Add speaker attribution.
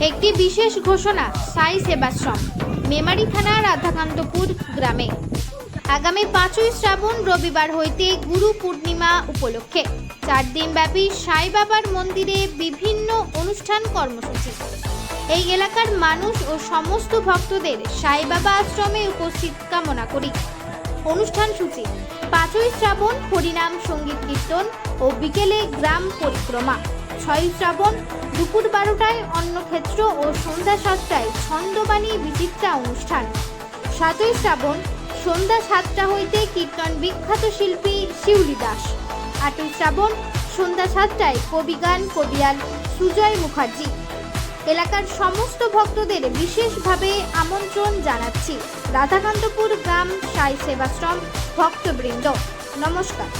Speaker 1: একটি বিশেষ ঘোষণা, সাই সেবাশ্রম, মেমারি থানার রাধাকান্তপুর গ্রামে। আগামী পাঁচই শ্রাবণ রবিবার হইতে গুরু পূর্ণিমা উপলক্ষে চার দিনব্যাপী সাই বাবার মন্দিরে বিভিন্ন অনুষ্ঠান কর্মসূচি। এই এলাকার মানুষ ও সমস্ত ভক্তদের সাই বাবা আশ্রমে উপস্থিত কামনা করি। অনুষ্ঠান সূচি, পাঁচই শ্রাবণ হরিনাম সংগীত কীর্তন ও বিকেলে গ্রাম পরিক্রমা। ছয়ই শ্রাবণ, দুপুর বারোটায় অন্নক্ষেত্র ও সন্ধ্যা সাতটায় ছন্দবাণী বিচিত্রা অনুষ্ঠান। সাতই শ্রাবণ, সন্ধ্যা সাতটা হইতে কীর্তন বিখ্যাত শিল্পী শিউলি দাস আটই শ্রাবণ, সন্ধ্যা সাতটায় কবিগান কবিয়াল সুজয় মুখার্জি। এলাকার সমস্ত ভক্তদের বিশেষভাবে আমন্ত্রণ জানাচ্ছি। রাধাকান্তপুর গ্রাম সাই সেবাশ্রম ভক্তবৃন্দ। নমস্কার।